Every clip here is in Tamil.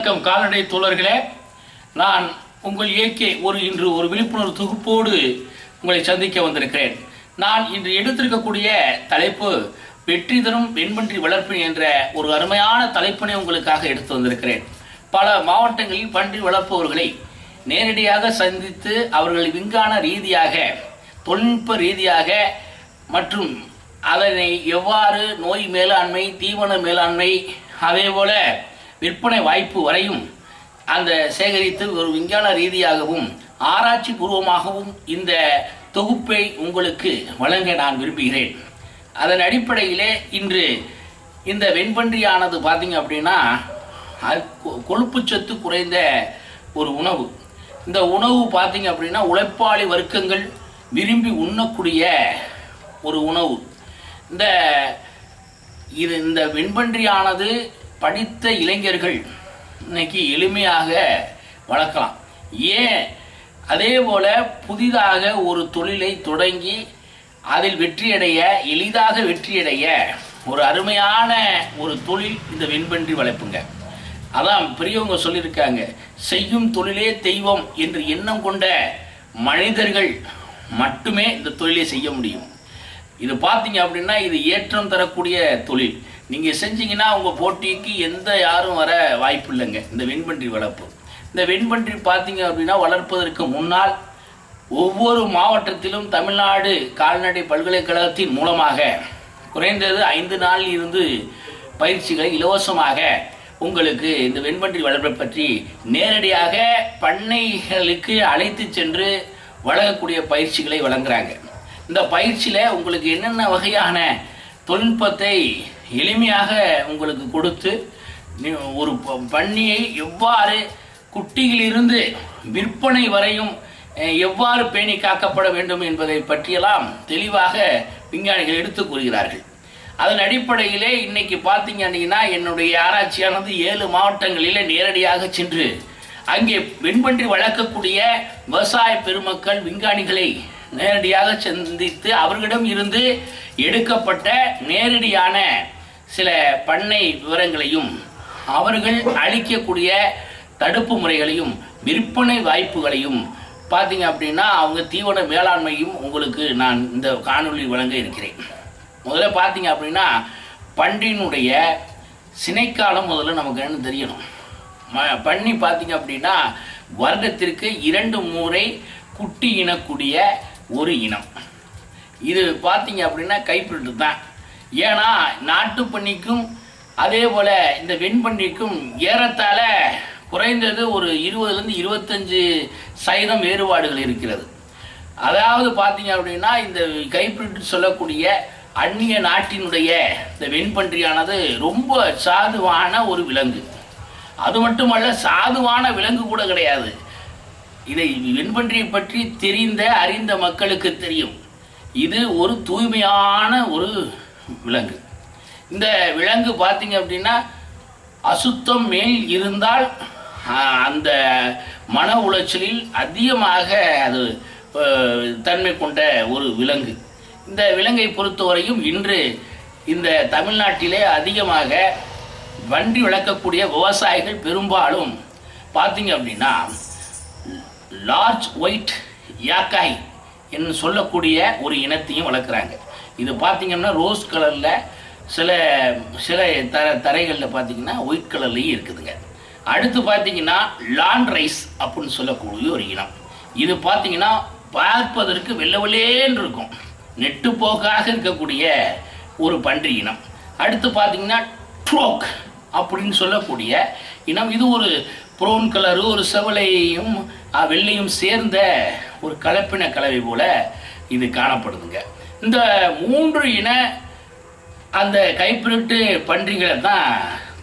வணக்கம் கால்நடை தோழர்களே. நான் உங்கள் இயற்கை ஒரு இன்று ஒரு விழிப்புணர்வு தொகுப்போடு உங்களை சந்திக்க வந்திருக்கிறேன். நான் இன்று எடுத்திருக்கக்கூடிய தலைப்பு வெற்றி தரும் வெண்பன்றி வளர்ப்பு என்ற ஒரு அருமையான தலைப்பினை உங்களுக்காக எடுத்து வந்திருக்கிறேன். பல மாவட்டங்களில் பன்றி வளர்ப்பவர்களை நேரடியாக சந்தித்து அவர்கள் விஞ்ஞான ரீதியாக தொழில்நுட்ப ரீதியாக மற்றும் அதனை எவ்வாறு நோய் மேலாண்மை தீவன மேலாண்மை அதேபோல விற்பனை வாய்ப்பு வரையும் அந்த சேகரித்து ஒரு விஞ்ஞான ரீதியாகவும் ஆராய்ச்சி பூர்வமாகவும் இந்த தொகுப்பை உங்களுக்கு வழங்க நான் விரும்புகிறேன். அதன் அடிப்படையிலே இன்று இந்த வெண்பன்றியானது பார்த்தீங்க அப்படின்னா கொழுப்பு கொ- கொழுப்புச்சத்து குறைந்த ஒரு உணவு. இந்த உணவு பார்த்தீங்க அப்படின்னா உழைப்பாளி வர்க்கங்கள் விரும்பி உண்ணக்கூடிய ஒரு உணவு. இந்த இது இந்த வெண்பன்றியானது படித்த இளைஞர்கள் இன்னைக்கு எளிமையாக வளர்க்கலாம். ஏன்? அதே போல புதிதாக ஒரு தொழிலை தொடங்கி அதில் வெற்றியடைய எளிதாக வெற்றியடைய ஒரு அருமையான ஒரு தொழில் இந்த வெண்பன்றி வளர்ப்புங்க. அதான் பெரியவங்க சொல்லியிருக்காங்க செய்யும் தொழிலே தெய்வம் என்று எண்ணம் கொண்ட மனிதர்கள் மட்டுமே இந்த தொழிலை செய்ய முடியும். இது பார்த்தீங்க அப்படின்னா இது ஏற்றம் தரக்கூடிய தொழில். நீங்கள் செஞ்சீங்கன்னா உங்கள் போட்டிக்கு எந்த யாரும் வர வாய்ப்பு இல்லைங்க இந்த வெண்பன்றி வளர்ப்பு. இந்த வெண்பன்றி பார்த்தீங்க அப்படின்னா வளர்ப்பதற்கு முன்னால் ஒவ்வொரு மாவட்டத்திலும் தமிழ்நாடு கால்நடை பல்கலைக்கழகத்தின் மூலமாக குறைந்தது ஐந்து நாள் இருந்து பயிற்சிகளை இலவசமாக உங்களுக்கு இந்த வெண்பன்றி வளர்ப்பை பற்றி நேரடியாக பண்ணைகளுக்கு அழைத்து சென்று வழங்கக்கூடிய பயிற்சிகளை வழங்குறாங்க. இந்த பயிற்சியில் உங்களுக்கு என்னென்ன வகையான தொழில்நுட்பத்தை எளிமையாக உங்களுக்கு கொடுத்து ஒரு ப- பன்னியை எவ்வாறு குட்டியிலிருந்து விற்பனை வரையும் எவ்வாறு பேணி காக்கப்பட வேண்டும் என்பதை பற்றியெல்லாம் தெளிவாக விஞ்ஞானிகள் எடுத்து கூறுகிறார்கள். அதன் அடிப்படையிலே இன்னைக்கு பார்த்தீங்க அப்படின்னா என்னுடைய ஆராய்ச்சியானது ஏழு மாவட்டங்களிலே நேரடியாக சென்று அங்கே வெண்பன்றி வளர்க்கக்கூடிய விவசாய பெருமக்கள் விஞ்ஞானிகளை நேரடியாக சந்தித்து அவர்களிடம் இருந்து எடுக்கப்பட்ட நேரடியான சில பண்ணை விவரங்களையும் அவர்கள் அளிக்கக்கூடிய தடுப்பு முறைகளையும் விற்பனை வாய்ப்புகளையும் பார்த்தீங்க அப்படின்னா அவங்க தீவன மேலாண்மையும் உங்களுக்கு நான் இந்த காணொளி வழங்க இருக்கிறேன். முதல்ல பார்த்தீங்க அப்படின்னா பன்றியினுடைய சினைக்காலம் முதல்ல நமக்கு என்ன தெரியணும். ம பண்ணி பார்த்தீங்க அப்படின்னா வருடத்திற்கு இரண்டு முறை குட்டி இனக்கூடிய ஒரு இனம். இது பார்த்தீங்க அப்படின்னா கைப்பிட்டு தான். ஏன்னா நாட்டு பண்ணிக்கும் அதே போல் இந்த வெண்பன்னிக்கும் ஏறத்தாழ குறைந்தது ஒரு இருபதுலேருந்து இருபத்தஞ்சு சதவீதம் வேறுபாடுகள் இருக்கிறது. அதாவது பார்த்தீங்க அப்படின்னா இந்த கைப்பிட்டு சொல்லக்கூடிய அந்நிய நாட்டினுடைய இந்த வெண்பன்றியானது ரொம்ப சாதுவான ஒரு விலங்கு. அது மட்டுமல்ல சாதுவான விலங்கு கூட கிடையாது. இதை வெண்பன்றியை பற்றி தெரிந்த அறிந்த மக்களுக்கு தெரியும். இது ஒரு தூய்மையான ஒரு விலங்கு. இந்த விலங்கு பார்த்தீங்க அப்படின்னா அசுத்தம் மேல் இருந்தால் அந்த மன உளைச்சலில் அதிகமாக அது தன்மை கொண்ட ஒரு விலங்கு. இந்த விலங்கை பொறுத்தவரையும் இன்று இந்த தமிழ்நாட்டிலே அதிகமாக வண்டி வளர்க்கக்கூடிய விவசாயிகள் பெரும்பாலும் பார்த்தீங்க அப்படின்னா லார்ஜ் ஒயிட் யாக்காய் என்று சொல்லக்கூடிய ஒரு இனத்தையும் வளர்க்குறாங்க. இது பார்த்திங்கன்னா ரோஸ் கலரில் சில சில தர தரைகளில் பார்த்தீங்கன்னா ஒயிட் கலர்லேயும் இருக்குதுங்க. அடுத்து பார்த்தீங்கன்னா லான் ரைஸ் அப்படின்னு சொல்லக்கூடிய ஒரு இனம். இது பார்த்தீங்கன்னா பார்ப்பதற்கு வெள்ளை வெள்ளேன்னு இருக்கும். நெட்டு போக்காக இருக்கக்கூடிய ஒரு பன்றி இனம். அடுத்து பார்த்தீங்கன்னா ட்ரோக் அப்படின்னு சொல்லக்கூடிய இனம். இது ஒரு ப்ரௌன் கலரு ஒரு செவலையும் வெள்ளையும் சேர்ந்த ஒரு கலப்பின கலவை போல இது காணப்படுதுங்க. இந்த மூன்று இன அந்த கைப்பிருட்டு பன்றிகளை தான்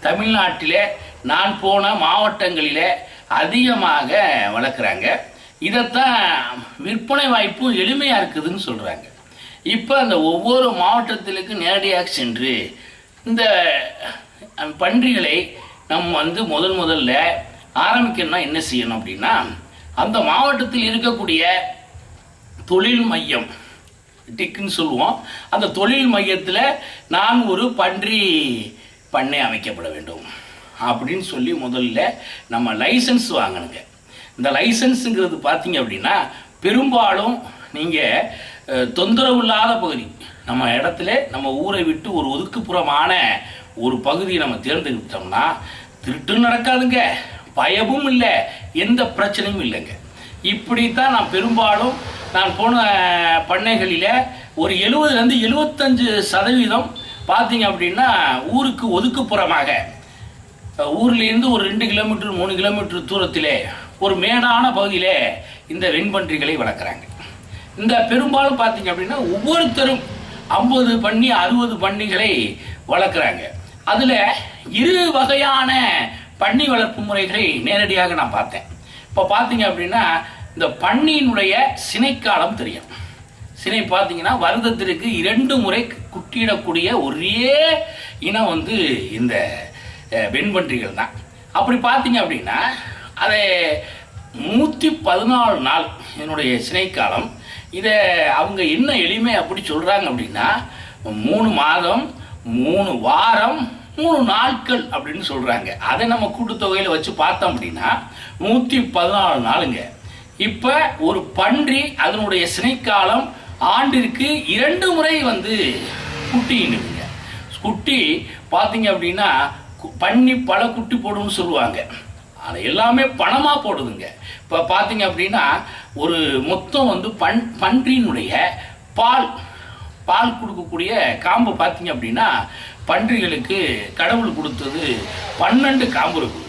தமிழ்நாட்டிலே நான் போன மாவட்டங்களிலே அதிகமாக வளர்க்குறாங்க. இதைத்தான் விற்பனை வாய்ப்பு எளிமையாக இருக்குதுன்னு சொல்கிறாங்க இப்போ அந்த ஒவ்வொரு மாவட்டத்திலுக்கு நேரடியாக சென்று இந்த பன்றிகளை நம்ம வந்து முதல் முதல்ல ஆரம்பிக்கணும்னா என்ன செய்யணும் அப்படின்னா அந்த மாவட்டத்தில் இருக்கக்கூடிய தொழில் மையம் டிக்குன்னு சொல்லுவோம். அந்த தொழில் மையத்தில் நான் ஒரு பன்றி பண்ணை அமைக்கப்பட வேண்டும் அப்படின்னு சொல்லி முதல்ல நம்ம லைசன்ஸ் வாங்கணுங்க. இந்த லைசன்ஸுங்கிறது பார்த்தீங்க அப்படின்னா பெரும்பாலும் நீங்கள் தொந்தரவு இல்லாத பகுதி. நம்ம இடத்துல நம்ம ஊரை விட்டு ஒரு ஒதுக்குப்புறமான ஒரு பகுதியை நம்ம தேர்ந்தெடுத்தோம்னா திருட்டு நடக்காதுங்க. பயமும் இல்லை எந்த பிரச்சனையும் இல்லைங்க. இப்படித்தான் நான் பெரும்பாலும் நான் போன பண்ணைகளில் ஒரு எழுபதுலேருந்து எழுபத்தஞ்சு சதவீதம் பார்த்தீங்க அப்படின்னா ஊருக்கு ஒதுக்குப்புறமாக. ஊர்லேருந்து ஒரு ரெண்டு கிலோமீட்டர் மூணு கிலோமீட்டர் தூரத்திலே ஒரு மேடான பகுதியிலே இந்த வெண்பன்றிகளை வளர்க்குறாங்க. இந்த பெரும்பாலும் பார்த்தீங்க அப்படின்னா ஒவ்வொருத்தரும் ஐம்பது பண்ணி அறுபது பண்ணிகளை வளர்க்குறாங்க. அதில் இரு வகையான பன்னி வளர்ப்பு முறைகளை நேரடியாக நான் பார்த்தேன். இப்போ பார்த்தீங்க அப்படின்னா இந்த பன்னியினுடைய சினைக்காலம் தெரியும். சினை பார்த்தீங்கன்னா வருடத்திற்கு இரண்டு முறை குட்டியிடக்கூடிய ஒரே இனம் வந்து இந்த வெண்பன்றிகள் தான். அப்படி பார்த்தீங்க அப்படின்னா அதை நூற்றி பதினாலு நாள் என்னுடைய சினைக்காலம் இதை அவங்க என்ன எளிமை அப்படி சொல்கிறாங்க அப்படின்னா மூணு மாதம் மூணு வாரம் மூணு நாட்கள் அப்படின்னு சொல்கிறாங்க அதை நம்ம கூட்டுத்தொகையில் வச்சு பார்த்தோம் அப்படின்னா நூற்றி பதினாலு நாளுங்க. இப்போ ஒரு பன்றி அதனுடைய சினைக்காலம் ஆண்டிற்கு இரண்டு முறை வந்து குட்டின்னுங்க. குட்டி பார்த்தீங்க அப்படின்னா பண்ணி பன்னி பல குட்டி போடும்னு சொல்லுவாங்க. அது எல்லாமே பணமாக போடுதுங்க. இப்போ பார்த்தீங்க அப்படின்னா ஒரு மொத்தம் வந்து பன் பன்றியினுடைய பால் பால் கொடுக்கக்கூடிய காம்பு பார்த்தீங்க அப்படின்னா பன்றிகளுக்கு கடவுள் கொடுத்தது பன்னெண்டு காம்பு இருக்குங்க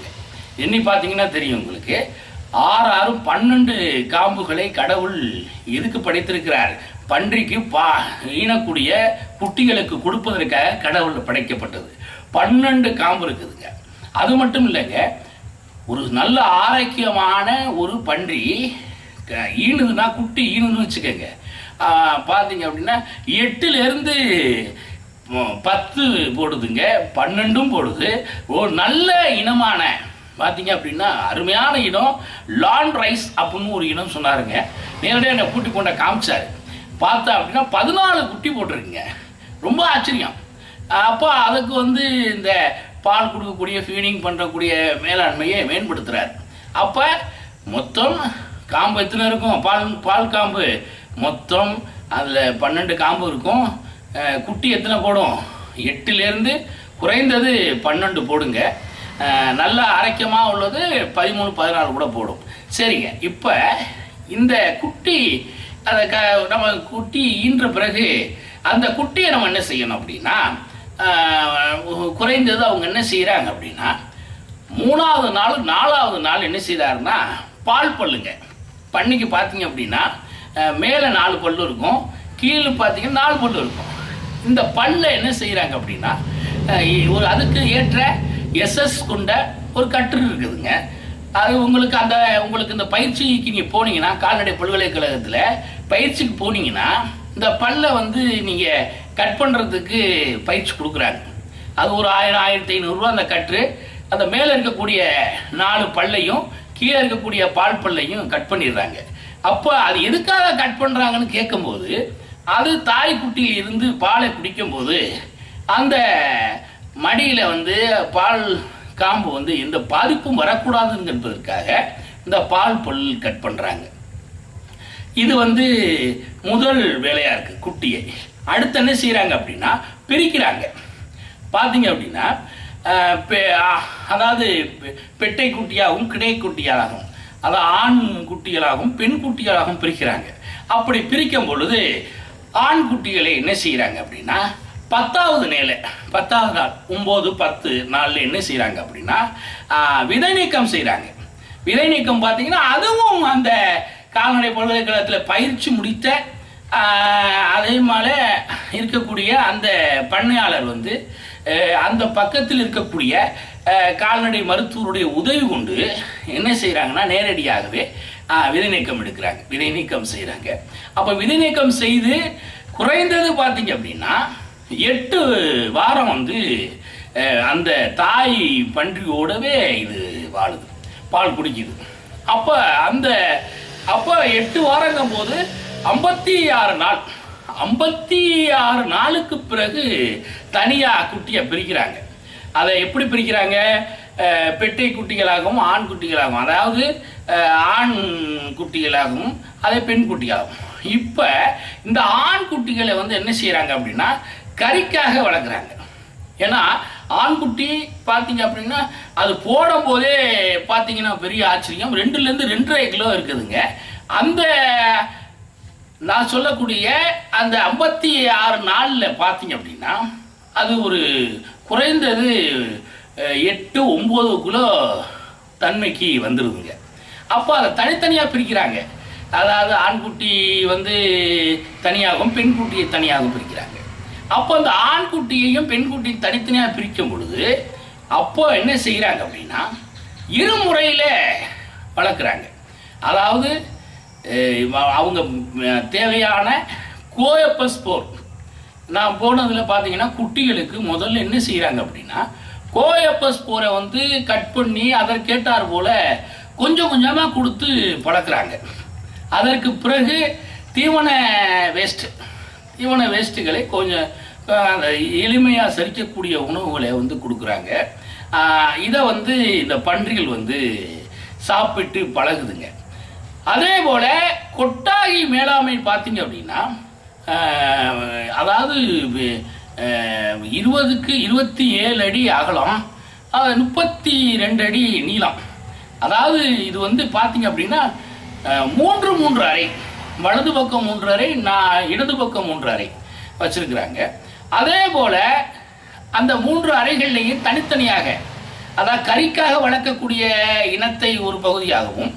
எண்ணி பார்த்தீங்கன்னா தெரியும் உங்களுக்கு. ஆறு ஆறு பன்னெண்டு காம்புகளை கடவுள் எதுக்கு படைத்திருக்கிறார்? பன்றிக்கு பா ஈனக்கூடிய குட்டிகளுக்கு கொடுப்பதற்காக கடவுள் படைக்கப்பட்டது. பன்னெண்டு காம்பு இருக்குதுங்க. அது மட்டும் இல்லைங்க ஒரு நல்ல ஆரோக்கியமான ஒரு பன்றி க- ஈனுதுன்னா குட்டி ஈனுன்னு வச்சுக்கோங்க. பார்த்தீங்க அப்படின்னா எட்டுலேருந்து பத்து போடுதுங்க பன்னெண்டும் போடுது. ஒரு நல்ல இனமான பார்த்தீங்க அப்படின்னா அருமையான இனம் லான் ரைஸ் அப்படின்னு ஒரு இனம் சொன்னாருங்க. நேரடியாக என்னை கூட்டி கொண்ட காமிச்சார். பார்த்தா அப்படின்னா பதினாலு குட்டி போட்டிருக்குங்க. ரொம்ப ஆச்சரியம். அப்போ அதுக்கு வந்து இந்த பால் கொடுக்கக்கூடிய ஃபீடிங் பண்ணுறக்கூடிய மேலாண்மையை மேம்படுத்துகிறார் அப்போ மொத்தம் காம்பு எத்தனை இருக்கும்? பால் பால் காம்பு. மொத்தம் அதில் பன்னெண்டு காம்பு இருக்கும். குட்டி எத்தனை போடும்? எட்டுலேருந்து குறைந்தது பன்னெண்டு போடுங்க. நல்லா அரைக்கமாக உள்ளது பதிமூணு பதினாலு கூட போடும். சரிங்க. இப்போ இந்த குட்டி அதை க நம்ம குட்டி ஈன்ற பிறகு அந்த குட்டியை நம்ம என்ன செய்யணும் அப்படின்னா குறைந்தது அவங்க என்ன செய்கிறாங்க அப்படின்னா மூணாவது நாள் நாலாவது நாள் என்ன செய்கிறாருன்னா பால் பல்லுங்க. பண்ணிக்கு பார்த்தீங்க அப்படின்னா மேலே நாலு பல்லு இருக்கும். கீழே பார்த்தீங்கன்னா நாலு பல்லு இருக்கும். இந்த பல்ல என்ன செய்கிறாங்க அப்படின்னா ஒரு அதுக்கு ஏற்ற எஸ்எஸ் கொண்ட ஒரு கற்று இருக்குதுங்க. அது உங்களுக்கு அந்த உங்களுக்கு இந்த பயிற்சிக்கு நீங்கள் போனீங்கன்னா கால்நடை பல்கலைக்கழகத்தில் பயிற்சிக்கு போனீங்கன்னா இந்த பல்லை வந்து நீங்கள் கட் பண்ணுறதுக்கு பயிற்சி கொடுக்குறாங்க. அது ஒரு ஆயிரம் ஆயிரத்தி ஐநூறுரூவா அந்த கற்று. அந்த மேலே இருக்கக்கூடிய நாலு பல்லையும் கீழே இருக்கக்கூடிய பால் பல்லையும் கட் பண்ணிடுறாங்க. அப்போ அது எதுக்காக கட் பண்ணுறாங்கன்னு கேட்கும்போது அது தாய் குட்டியில் இருந்து பாலை குடிக்கும்போது அந்த மடியில் வந்து பால் காம்பு வந்து எந்த பாதிப்பும் வரக்கூடாதுங்கிறதுக்காக இந்த பால் பல் கட் பண்ணுறாங்க இது வந்து முதல் வேலையாக இருக்குது குட்டியை. அடுத்து என்ன செய்கிறாங்க அப்படின்னா பிரிக்கிறாங்க. பார்த்தீங்க அப்படின்னா அதாவது பெட்டை குட்டியாகவும் கிடை குட்டியாகவும் அதாவது ஆண் குட்டிகளாகவும் பெண் குட்டிகளாகவும் பிரிக்கிறாங்க. அப்படி பிரிக்கும் பொழுது ஆண் குட்டிகளை என்ன செய்கிறாங்க அப்படின்னா பத்தாவது நேல பத்தாவது நாள் ஒம்பது பத்து நாளில் என்ன செய்கிறாங்க அப்படின்னா விதை நீக்கம் செய்கிறாங்க விதை நீக்கம் பார்த்தீங்கன்னா அதுவும் அந்த கால்நடை பல்கலைக்கழகத்தில் பயிற்சி முடித்த அதே மாதிரி இருக்கக்கூடிய அந்த பண்ணையாளர் வந்து அந்த பக்கத்தில் இருக்கக்கூடிய கால்நடை மருத்துவருடைய உதவி கொண்டு என்ன செய்கிறாங்கன்னா நேரடியாகவே விதை நீக்கம் எடுக்கிறாங்க. விதை நீக்கம் செய்கிறாங்க அப்போ விதிநீக்கம் செய்து குறைந்தது பார்த்தீங்க அப்படின்னா எட்டு வாரம் வந்து அந்த தாய் பன்றியோடவே இது வாழுது. பால் குடிக்குது. அப்போ அந்த அப்போ எட்டு வாரங்கும் போது ஐம்பத்தி ஆறு நாள் ஐம்பத்தி ஆறு நாளுக்கு பிறகு தனியாக குட்டியை பிரிக்கிறாங்க. அதை எப்படி பிரிக்கிறாங்க? பெட்டை குட்டிகளாகவும் ஆண் குட்டிகளாகவும் அதாவது ஆண் குட்டிகளாகவும் அதே பெண் குட்டியாகும் இப்போ இந்த ஆண் குட்டிகளை வந்து என்ன செய்கிறாங்க அப்படின்னா கறிக்காக வளர்க்குறாங்க. ஏன்னா ஆண்குட்டி பார்த்தீங்க அப்படின்னா அது போடும்போதே பார்த்தீங்கன்னா பெரிய ஆச்சரியம். ரெண்டுலேருந்து ரெண்டரை கிலோ இருக்குதுங்க. அந்த நான் சொல்லக்கூடிய அந்த ஐம்பத்தி ஆறு நாளில் பார்த்தீங்க அப்படின்னா அது ஒரு குறைந்தது எட்டு ஒம்பது கிலோ தன்மைக்கு வந்துடுதுங்க அப்போ அதை தனித்தனியாக பிரிக்கிறாங்க. அதாவது ஆண்குட்டி வந்து தனியாகவும் பெண்குட்டியை தனியாகவும் பிரிக்கிறாங்க. அப்போ அந்த ஆண்குட்டியையும் பெண்குட்டியும் தனித்தனியாக பிரிக்கும் பொழுது அப்போ என்ன செய்கிறாங்க அப்படின்னா இருமுறையில் வளர்க்குறாங்க. அதாவது அவங்க தேவையான கோயப்பஸ் போர் நான் போனதில் பார்த்தீங்கன்னா குட்டிகளுக்கு முதல்ல என்ன செய்கிறாங்க அப்படின்னா கோயப்பஸ் போரை வந்து கட் பண்ணி அதற்கேட்டார் போல் கொஞ்சம் கொஞ்சமாக கொடுத்து பழக்கிறாங்க. அதற்கு பிறகு தீவன வேஸ்ட்டு தீவன வேஸ்ட்டுகளை கொஞ்சம் அந்த எளிமையாக செரிக்கக்கூடிய உணவுகளை வந்து கொடுக்குறாங்க. இதை வந்து இந்த பன்றிகள் வந்து சாப்பிட்டு பழகுதுங்க. அதே போல் கொட்டாகி மேலாண்மை பார்த்தீங்க அப்படின்னா அதாவது இருபதுக்கு இருபத்தி ஏழு அடி அகலம் முப்பத்தி ரெண்டு அடி நீளம். அதாவது இது வந்து பார்த்தீங்க அப்படின்னா மூன்று மூன்று அறை. வலது பக்கம் மூன்று அறை நான் இடது பக்கம் மூன்று அறை வச்சிருக்கிறாங்க. அதே போல அந்த மூன்று அறைகள்லையும் தனித்தனியாக அதாவது கறிக்காக வளர்க்கக்கூடிய இனத்தை ஒரு பகுதியாகவும்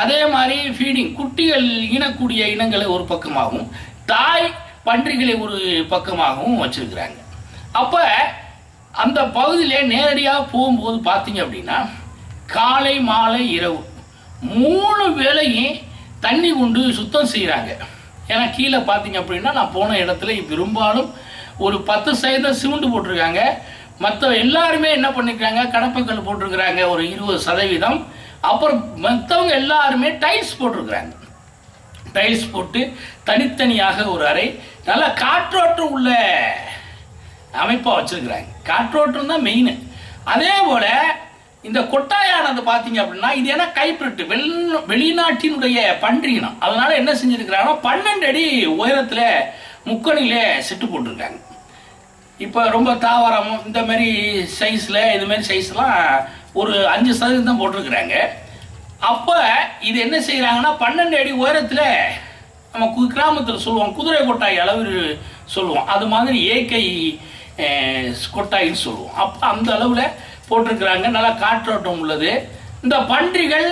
அதே மாதிரி ஃபீடிங் குட்டிகள் ஈனக்கூடிய இனங்களை ஒரு பக்கமாகவும் தாய் பன்றிகளை ஒரு பக்கமாகவும் வச்சிருக்கிறாங்க. அப்போ அந்த பகுதியில் நேரடியாக போகும்போது பார்த்தீங்க அப்படின்னா காலை மாலை இரவு மூணு வேளையும் தண்ணி கொண்டு சுத்தம் செய்கிறாங்க ஏன்னா கீழே பார்த்தீங்க அப்படின்னா நான் போன இடத்துல பெரும்பாலும் ஒரு பத்து சதவீதம் சிமெண்ட் போட்டிருக்காங்க. மற்ற எல்லாருமே என்ன பண்ணிக்கிறாங்க கடப்பைக்கல் போட்டிருக்கிறாங்க ஒரு இருபது சதவீதம். அப்புறம் மற்றவங்க எல்லாருமே டைல்ஸ் போட்டிருக்கிறாங்க. டைல்ஸ் போட்டு தனித்தனியாக ஒரு அறை நல்லா காற்றோட்டம் உள்ள அமைப்பாக வச்சுருக்கிறாங்க. காற்றோட்டம் தான் மெயின் அதே போல் இந்த கொட்டாயானது பார்த்தீங்க அப்படின்னா இது என்ன கைப்பிரிட்டு? வெள் வெளிநாட்டினுடைய பன்றினம் அதனால என்ன செஞ்சிருக்கிறாங்கன்னா பன்னெண்டு அடி உயரத்தில் முக்கணிலே செட்டு போட்டிருக்காங்க. இப்போ ரொம்ப தாவரம் இந்த மாதிரி சைஸில் இது மாதிரி சைஸ்லாம் ஒரு அஞ்சு சதவீதம் தான் போட்டிருக்கிறாங்க. அப்போ இது என்ன செய்கிறாங்கன்னா பன்னெண்டு அடி உயரத்தில் நம்ம கு கிராமத்தில் சொல்லுவோம் குதிரை கொட்டாய் அளவு சொல்லுவோம். அது மாதிரி ஏகை கொட்டாயின்னு சொல்லுவோம். அப்போ அந்த அளவில் போட்டிருக்கிறாங்க. நல்லா காற்றோட்டம் உள்ளது. இந்த பன்றிகள்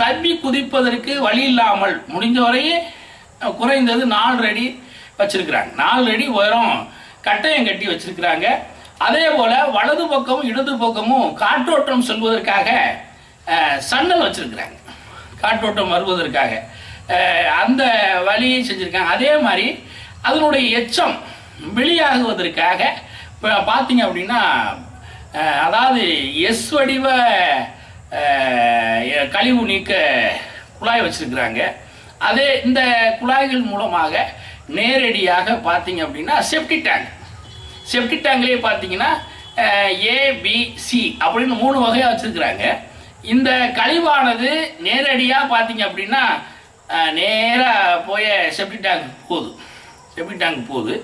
தப்பி குதிப்பதற்கு வழி இல்லாமல் முடிந்தவரை குறைந்தது நாலு அடி வச்சிருக்கிறாங்க. நாலு அடி உயரம் கட்டையம் கட்டி வச்சிருக்கிறாங்க. அதே போல வலது பக்கமும் இடது பக்கமும் காற்றோட்டம் செல்வதற்காக சன்னல் வச்சிருக்கிறாங்க. காற்றோட்டம் வருவதற்காக. அந்த வழியை செஞ்சுருக்காங்க. அதே மாதிரி அதனுடைய எச்சம் வெளியாகுவதற்காக இப்போ பார்த்தீங்க அப்படின்னா அதாவது எஸ் வடிவ கழிவு நீக்க குழாய் வச்சுருக்குறாங்க. அதே இந்த குழாய்கள் மூலமாக நேரடியாக பார்த்தீங்க அப்படின்னா செப்டி டேங்க் செப்டி டேங்க்லேயே பார்த்தீங்கன்னா ஏபிசி அப்படின்னு மூணு வகையாக வச்சுருக்குறாங்க. இந்த கழிவானது நேரடியாக பார்த்தீங்க அப்படின்னா நேராக போய் செப்டி டேங்க் போகுது. செப்டி டேங்க் போகுது.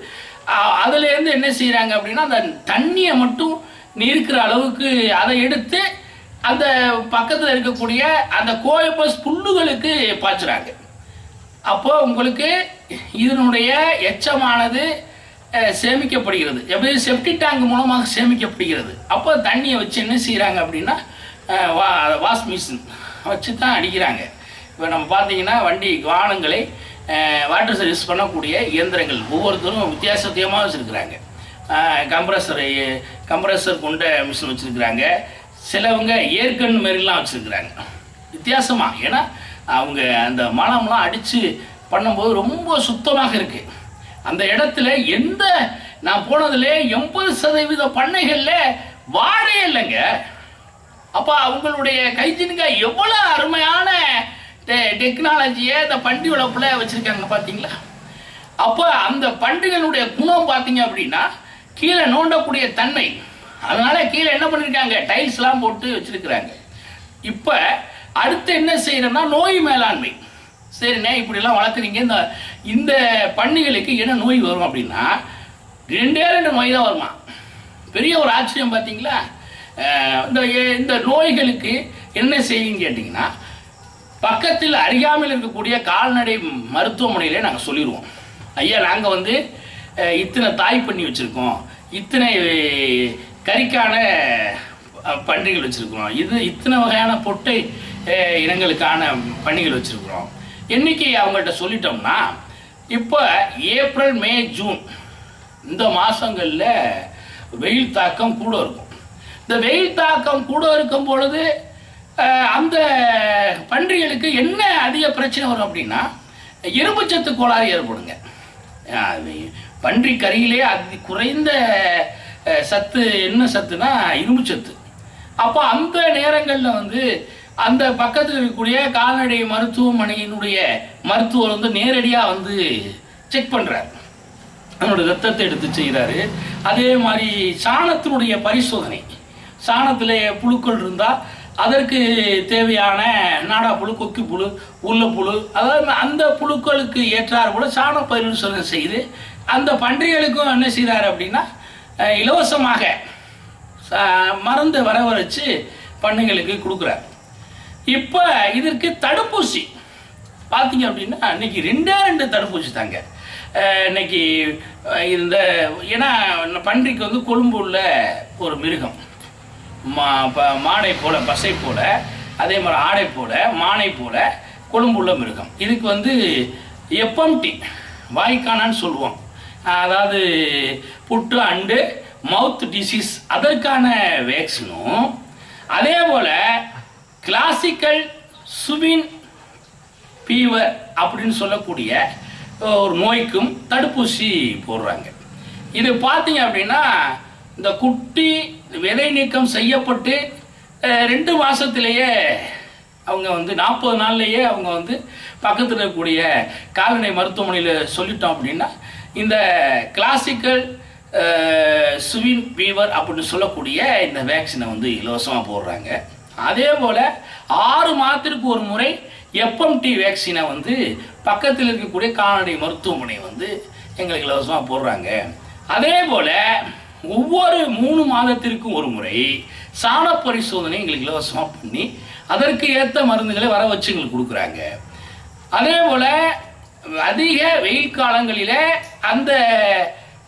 அதுலேருந்து என்ன செய்கிறாங்க அப்படின்னா அந்த தண்ணியை மட்டும் நீ இருக்கிற அளவுக்கு அதை எடுத்து அந்த பக்கத்தில் இருக்கக்கூடிய அந்த கோயம்பஸ் புல்லுகளுக்கு பாய்ச்சுறாங்க. அப்போ உங்களுக்கு இதனுடைய எச்சமானது சேமிக்கப்படுகிறது. எப்படி செப்டி டேங்க் மூலமாக சேமிக்கப்படுகிறது. அப்போ தண்ணியை வச்சு என்ன செய்கிறாங்க அப்படின்னா வா வாஷ் மிஷின் வச்சு தான் அடிக்கிறாங்க. இப்போ நம்ம பார்த்தீங்கன்னா வண்டி வாகனங்களை வாட்டர் சர்வீஸ் பண்ணக்கூடிய இயந்திரங்கள் ஒவ்வொருத்தரும் வித்தியாச வித்தியாசமாக வச்சுருக்குறாங்க. கம்ப்ரஸர் கம்ப்ரஸர் கொண்ட மிஷின் வச்சுருக்குறாங்க. சிலவங்க ஏற்கன் மாரிலாம் வச்சுருக்குறாங்க. வித்தியாசமாக ஏன்னா அவங்க அந்த மலம்லாம் அடித்து பண்ணும்போது ரொம்ப சுத்தமாக இருக்குது அந்த இடத்துல எந்த நான் போனதில் எண்பது சதவீத பண்ணைகளில் வாழையே இல்லைங்க. அப்போ அவங்களுடைய கைஜினுங்க எவ்வளோ அருமையான டெ- டெக்னாலஜியை இந்த பண்டி உழப்பில் வச்சுருக்காங்க பார்த்தீங்களா அப்போ அந்த பண்டிகளுடைய குணம் பார்த்தீங்க அப்படின்னா கீழே நோண்டக்கூடிய தன்மை. அதனால கீழே என்ன பண்ணியிருக்காங்க டைல்ஸ்லாம் போட்டு வச்சிருக்கிறாங்க. இப்போ அடுத்து என்ன செய்யறோம்னா நோய் மேலாண்மை. சரிண்ணே இப்படிலாம் வளர்க்குறீங்க. இந்த இந்த பண்ணிகளுக்கு என்ன நோய் வரும் அப்படின்னா ரெண்டே ரெண்டு நோய் தான் வருமா? பெரிய ஒரு ஆச்சரியம் பார்த்தீங்களா? இந்த இந்த நோய்களுக்கு என்ன செய்வீங்க கேட்டிங்கன்னா பக்கத்தில் அறியாமல் இருக்கக்கூடிய கால்நடை மருத்துவமனையிலே நாங்கள் சொல்லிடுவோம் ஐயா நாங்கள் வந்து இத்தனை தாய் பண்ணி வச்சுருக்கோம். இத்தனை கறிக்கான பன்றிகள் வச்சுருக்கிறோம். இது இத்தனை வகையான பொட்டை இனங்களுக்கான பன்னிகள் வச்சுருக்குறோம். என்னைக்கு அவங்கள்ட்ட சொல்லிட்டோம்னா இப்போ ஏப்ரல் மே ஜூன் இந்த மாதங்களில் வெயில் தாக்கம் கூட இருக்கும். இந்த வெயில் தாக்கம் கூட இருக்கும் பொழுது அந்த பன்றிகளுக்கு என்ன அதிக பிரச்சனை வரும் அப்படின்னா இரும்புச்சத்து கோளாறு ஏற்படுங்க. அது பன்றி கறியிலே அதி குறைந்த சத்து என்ன சத்துனா இரும்புச்சத்து அப்போ அந்த நேரங்களில் வந்து அந்த பக்கத்தில் இருக்கக்கூடிய கால்நடை மருத்துவமனையினுடைய மருத்துவர் வந்து நேரடியாக வந்து செக் பண்ணுறார் அவனோட ரத்தத்தை எடுத்து செய்கிறாரு அதே மாதிரி சாணத்தினுடைய பரிசோதனை. சாணத்தில் புழுக்கள் இருந்தால் அதற்கு தேவையான நாடா புழு கொக்கி புழு உள்ள புழு அதாவது அந்த புழுக்களுக்கு ஏற்றார் போல சாண பரிசோதனை செய்து அந்த பன்றிகளுக்கும் என்ன செய்தார் அப்படின்னா இலவசமாக ச- மருந்து வரவழைச்சு பண்ணைகளுக்கு கொடுக்குறார். இப்போ இதற்கு தடுப்பூசி பார்த்தீங்க அப்படின்னா இன்னைக்கு ரெண்டே ரெண்டு தடுப்பூசி தாங்க. இன்னைக்கு இந்த ஏன்னா பன்றிக்கு வந்து கொழும்பு உள்ள ஒரு மிருகம். மா ப- மாடை போல பசை போல அதே மாதிரி ஆடை போல மானை போல கொழும்புள்ள மிருகம். இதுக்கு வந்து எப்பம்டி வாய்க்கானான்னு சொல்லுவோம். அதாவது புற்று அண்டு மவுத் டிசீஸ் அதற்கான வேக்சினும் அதே போல் கிளாசிக்கல் சுவின் ஃபீவர் அப்படின்னு சொல்லக்கூடிய ஒரு நோய்க்கும் தடுப்பூசி போடுறாங்க. இது பார்த்தீங்க அப்படின்னா இந்த குட்டி விதை நீக்கம் செய்யப்பட்டு ரெண்டு மாதத்திலேயே அவங்க வந்து நாற்பது நாள்லேயே அவங்க வந்து பக்கத்தில் இருக்கக்கூடிய கால்நடை மருத்துவமனையில் சொல்லிட்டோம் அப்படின்னா இந்த கிளாசிக்கல் சுவின் பீவர் அப்படின்னு சொல்லக்கூடிய இந்த வேக்சினை வந்து இலவசமாக போடுறாங்க. அதே போல் ஆறு மாதத்திற்கு ஒரு முறை எஃப்எம்டி வேக்சினை வந்து பக்கத்தில் இருக்கக்கூடிய கால்நடை மருத்துவமனை வந்து எங்களுக்கு இலவசமாக போடுறாங்க. அதே போல் ஒவ்வொரு மூணு மாதத்திற்கும் ஒரு முறை சாண பரிசோதனை எங்களுக்கு இலவசமாக பண்ணி அதற்கு ஏற்ற மருந்துகளை வர வச்சு எங்களுக்கு கொடுக்குறாங்க. அதே போல் அதிக வெயில் காலங்களில அந்த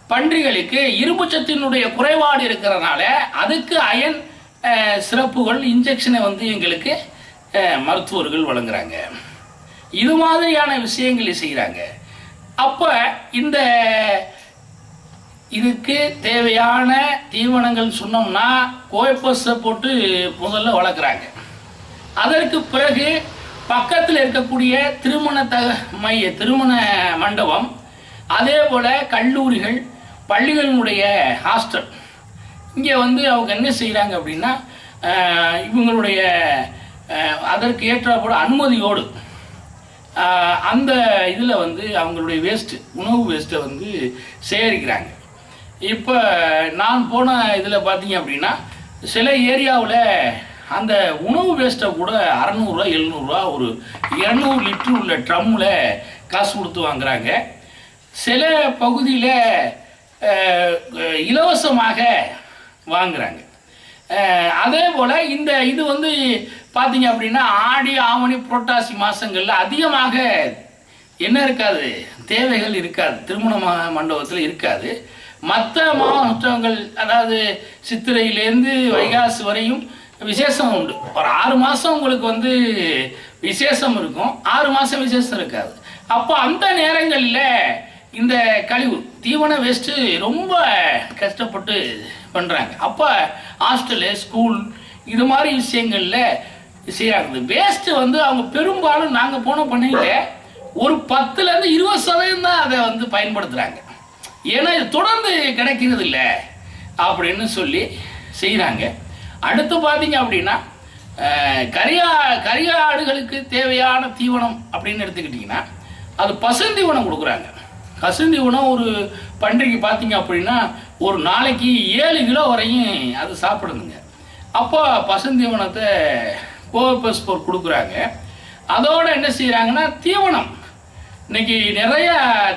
பன்றிகளுக்கு இரும்புச்சத்தினுடைய குறைபாடு இருக்கிறதுனால அதுக்கு அயன் அஹ், சிறப்புகள் இன்ஜெக்ஷனை வந்து எங்களுக்கு மருத்துவர்கள் வழங்குறாங்க. இது மாதிரியான விஷயங்களை செய்கிறாங்க அப்போ இந்த இதுக்கு தேவையான தீவனங்கள் சொன்னோம்னா கோயப்பஸை போட்டு முதல்ல வளர்க்குறாங்க. அதற்கு பிறகு பக்கத்தில் இருக்கக்கூடிய திருமண தக மைய திருமண மண்டபம் அதே போல் கல்லூரிகள் பள்ளிகளினுடைய ஹாஸ்டல். இங்கே வந்து அவங்க என்ன செய்கிறாங்க அப்படின்னா இவங்களுடைய அதற்கு ஏற்றாற்போல அனுமதியோடு அந்த இதில் வந்து அவங்களுடைய வேஸ்ட்டு உணவு வேஸ்ட்டை வந்து சேகரிக்கிறாங்க. இப்போ நான் போன இதில் பார்த்தீங்க அப்படின்னா சில ஏரியாவில் அந்த உணவு வேஸ்ட்டை கூட அறநூறுவா எழுநூறுவா ஒரு இரநூறு லிட்டர் உள்ள ட்ரம்மில் காசு கொடுத்து வாங்குறாங்க. சில பகுதியில் இலவசமாக வாங்குறாங்க. அதே போல் இந்த இது வந்து பார்த்தீங்க அப்படின்னா ஆடி ஆவணி புரட்டாசி மாதங்களில் அதிகமாக என்ன இருக்காது? தேவைகள் இருக்காது. திருமண மண்டபத்தில் இருக்காது. மற்ற மாவட்டங்கள் அதாவது சித்திரையிலேருந்து வைகாசு வரையும் விசேஷம் உண்டு. ஒரு ஆறு மாதம் உங்களுக்கு வந்து விசேஷம் இருக்கும். ஆறு மாதம் விசேஷம் இருக்காது. அப்போ அந்த நேரங்களில் இந்த கழிவு தீவன வேஸ்ட்டு ரொம்ப கஷ்டப்பட்டு பண்ணுறாங்க அப்போ ஹாஸ்டலு ஸ்கூல் இது மாதிரி விஷயங்களில் செய்கிறாங்க வேஸ்ட்டு வந்து அவங்க பெரும்பாலும் நாங்கள் போன பண்ணையில் ஒரு பத்துலேருந்து இருபது சதவீதம் தான் அதை வந்து பயன்படுத்துகிறாங்க ஏன்னா இது தொடர்ந்து கிடைக்கிறது இல்லை அப்படின்னு சொல்லி செய்கிறாங்க அடுத்து பார்த்தீங்க அப்படின்னா கரியா கரியா கரியாடுகளுக்கு தேவையான தீவனம் அப்படின்னு எடுத்துக்கிட்டிங்கன்னா அது பசுந்தீவனம் கொடுக்குறாங்க. பசுந்தீவனம் ஒரு பன்றிக்கு பார்த்தீங்க அப்படின்னா ஒரு நாளைக்கு ஏழு கிலோ வரையும் அது சாப்பிடுதுங்க. அப்போ பசுந்தீவனத்தை கோவப்பஸ் கொடுக்குறாங்க. அதோடு என்ன செய்கிறாங்கன்னா தீவனம். இன்னைக்கு நிறைய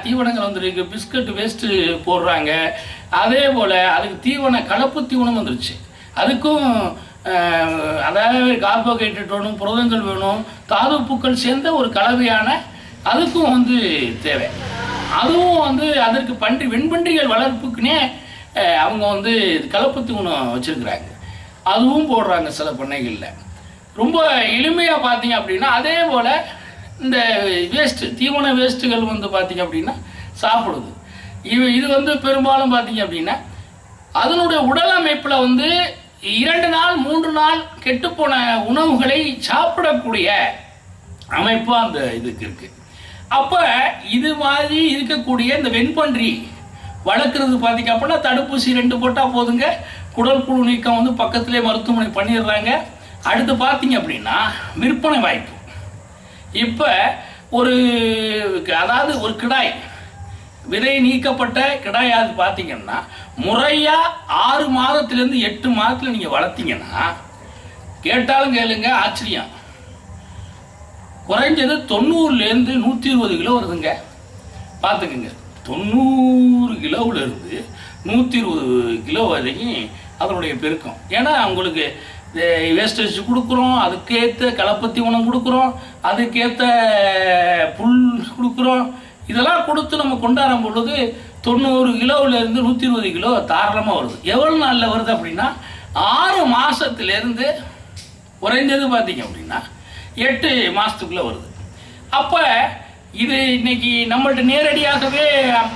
தீவனங்கள் வந்துருக்கு. பிஸ்கட் வேஸ்ட்டு போடுறாங்க. அதே போல் அதுக்கு தீவன கலப்பு தீவனம் வந்துருச்சு. அதுக்கும் அதாவது கார்போஹைட்ரேட் வேணும் புரதங்கள் வேணும் தாதுப்புக்கள் சேர்ந்த ஒரு கலவையான அதுக்கும் வந்து தேவை. அதுவும் வந்து அதற்கு பன்றி வெண்பன்றிகள் வளர்ப்புக்குனே அவங்க வந்து கலப்பு தூணம் வச்சுருக்குறாங்க. அதுவும் போடுறாங்க சில பண்ணைகளில். ரொம்ப எளிமையாக பார்த்தீங்க அப்படின்னா அதே போல் இந்த வேஸ்ட்டு தீவன வேஸ்ட்டுகள் வந்து பார்த்தீங்க அப்படின்னா சாப்பிடுது. இது இது வந்து பெரும்பாலும் பார்த்தீங்க அப்படின்னா அதனுடைய உடல் அமைப்பில் வந்து இரண்டு நாள் மூன்று நாள் கெட்டுப்போன உணவுகளை சாப்பிடக்கூடிய அமைப்பு அந்த இதுக்கு இருக்கு. அப்போ இது மாதிரி இருக்கக்கூடிய இந்த வெண்பன்றி வளர்க்குறது பார்த்தீங்க அப்படின்னா தடுப்பூசி ரெண்டு போட்டால் போதுங்க. குடல் புழு நீக்கம் வந்து பக்கத்திலே மருத்துவமனை பண்ணிடுறாங்க. அடுத்து பார்த்தீங்க அப்படின்னா விற்பனை வாய்ப்பு. இப்போ ஒரு அதாவது ஒரு கிடாய் விதை நீக்கப்பட்ட கிடாயாது பார்த்தீங்கன்னா முறையாக ஆறு மாதத்துலேருந்து எட்டு மாதத்தில் நீங்கள் வளர்த்தீங்கன்னா கேட்டாலும் கேளுங்க ஆச்சரியம். குறைஞ்சது தொண்ணூறுலேருந்து நூற்றி இருபது கிலோ வருதுங்க. பார்த்துக்குங்க. தொண்ணூறு கிலோவிலேருந்து நூற்றி இருபது கிலோ வரைக்கும் அதனுடைய பெருக்கம். ஏன்னா அவங்களுக்கு வேஸ்டேஜ் கொடுக்குறோம் அதுக்கேற்ற கலப்பத்தி உணவு கொடுக்குறோம் அதுக்கேற்ற புல் கொடுக்குறோம் இதெல்லாம் கொடுத்து நம்ம கொண்டாடும் பொழுது தொண்ணூறு கிலோவிலேருந்து நூற்றி இருபது கிலோ தாராளமாக வருது. எவ்வளோ நாளில் வருது அப்படின்னா ஆறு மாதத்துலேருந்து குறைஞ்சது பார்த்தீங்க அப்படின்னா எட்டு மாதத்துக்குள்ளே வருது. அப்போ இது இன்னைக்கு நம்மள்ட்ட நேரடியாகவே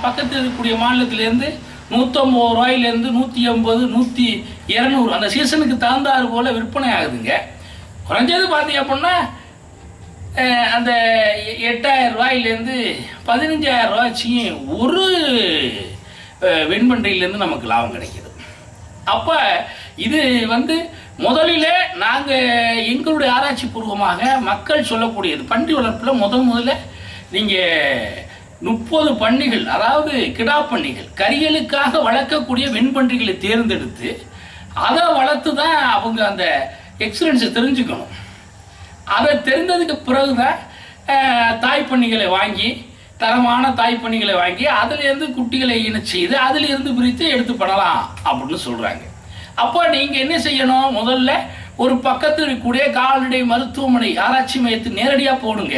பக்கத்தில் இருக்கக்கூடிய மாநிலத்திலேருந்து நூற்றம்பது ரூபாயிலேருந்து நூற்றி ஐம்பது நூற்றி இரநூறு அந்த சீசனுக்கு தகுந்தாறு போல் விற்பனை ஆகுதுங்க. குறைஞ்சது பார்த்தீங்க அப்படின்னா அந்த எ- எட்டாயிரம் ரூபாயிலேருந்து பதினஞ்சாயிரம் ரூபாய்ச்சியும் ஒரு வெண்பன்றையிலேருந்து வெண்பன்றியிலேருந்து நமக்கு லாபம் கிடைக்கிது. அப்போ இது வந்து முதலில் நாங்கள் எங்களுடைய ஆராய்ச்சி பூர்வமாக மக்கள் சொல்லக்கூடியது பன்றி வளர்ப்பில் முதல் முதல்ல நீங்கள் முப்பது பன்னிகள் அதாவது கிடா பன்னிகள் கரிகளுக்காக வளர்க்கக்கூடிய வெண்பன்றிகளை தேர்ந்தெடுத்து அதை வளர்த்து தான் அவங்க அந்த எக்ஸ்பீரியன்ஸை தெரிஞ்சுக்கணும். அதை தெரிந்ததுக்கு பிறகுதான் அஹ், தாய்ப்பன்னிகளை வாங்கி தரமான தாய்ப்பண்ணிகளை வாங்கி அதுலேருந்து குட்டிகளை இன செய்து அதிலிருந்து பிரித்து எடுத்து பண்ணலாம் அப்படின்னு சொல்கிறாங்க அப்போ நீங்கள் என்ன செய்யணும்? முதல்ல ஒரு பக்கத்தில் இருக்கக்கூடிய கால்நடை மருத்துவமனை ஆராய்ச்சி மையத்தை நேரடியாக போடுங்க.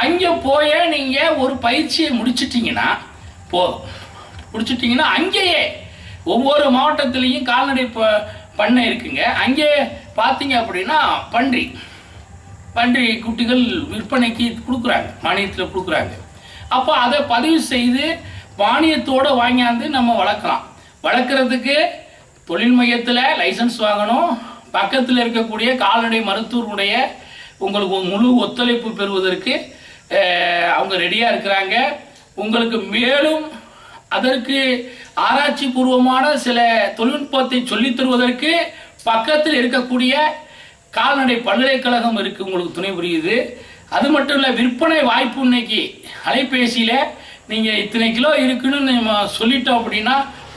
அங்கே போய் நீங்கள் ஒரு பயிற்சியை முடிச்சிட்டிங்கன்னா போதும் முடிச்சிட்டிங்கன்னா அங்கேயே ஒவ்வொரு மாவட்டத்திலையும் கால்நடை ப பண்ணை இருக்குங்க. அங்கே பார்த்தீங்க அப்படின்னா பன்றி. பன்றி குட்டிகள் விற்பனைக்கு கொடுக்குறாங்க மானியத்தில் கொடுக்குறாங்க. அப்போ அதை பதிவு செய்து மானியத்தோடு வாங்கியாந்து நம்ம வளர்க்கலாம். வளர்க்குறதுக்கு தொழில் மையத்தில் லைசன்ஸ் வாங்கணும். பக்கத்தில் இருக்கக்கூடிய கால்நடை மருத்துவருடைய உங்களுக்கு முழு ஒத்துழைப்பு பெறுவதற்கு அவங்க ரெடியாக இருக்கிறாங்க. உங்களுக்கு மேலும் அதற்கு ஆராய்ச்சி பூர்வமான சில தொழில்நுட்பத்தை சொல்லித் தருவதற்கு பக்கத்தில் இருக்கக்கூடிய கால்நடை பல்கலைக்கழகம் இருக்கு உங்களுக்கு துணை புரியுது. அது மட்டும் இல்லை விற்பனை வாய்ப்பு இன்னைக்கு அலைபேசியில் நீங்கள் இத்தனை கிலோ இருக்குன்னு நம்ம சொல்லிட்டோம் அப்படின்னா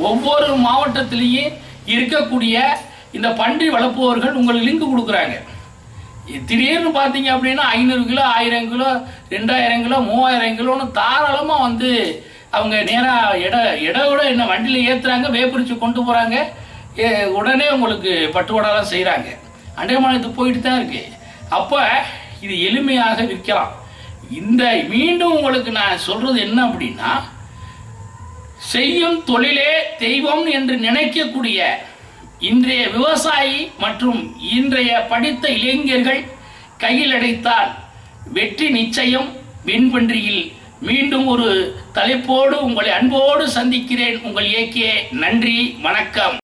ஒவ்வொரு மாவட்டத்திலையும் இருக்கக்கூடிய இந்த பன்றி வளர்ப்பவர்கள் உங்களுக்கு லிங்க் கொடுக்குறாங்க. திடீர்னு பார்த்தீங்க அப்படின்னா ஐநூறு கிலோ ஆயிரம் கிலோ ரெண்டாயிரம் கிலோ மூவாயிரம் கிலோன்னு தாராளமாக வந்து அவங்க நேராக இட இட விட என்ன வண்டியில் ஏற்றுறாங்க வேப்பிரித்து கொண்டு போகிறாங்க உடனே உங்களுக்கு பட்டுவடாலாம் செய்கிறாங்க அண்டை மாநிலத்துக்கு போயிட்டு தான் இருக்கு. அப்போ இது எளிமையாக விற்கலாம். இந்த மீண்டும் உங்களுக்கு நான் சொல்கிறது என்ன அப்படின்னா செய்யும் தொழிலே தெய்வம் என்று நினைக்கக்கூடிய இன்றைய விவசாயி மற்றும் இன்றைய படித்த இளைஞர்கள் கையில் அடைத்தால் வெற்றி நிச்சயம் வெண்பன்றியில் மீண்டும் ஒரு தலைப்போடு உங்களை அன்போடு சந்திக்கிறேன். உங்கள் இயக்கிய நன்றி வணக்கம்.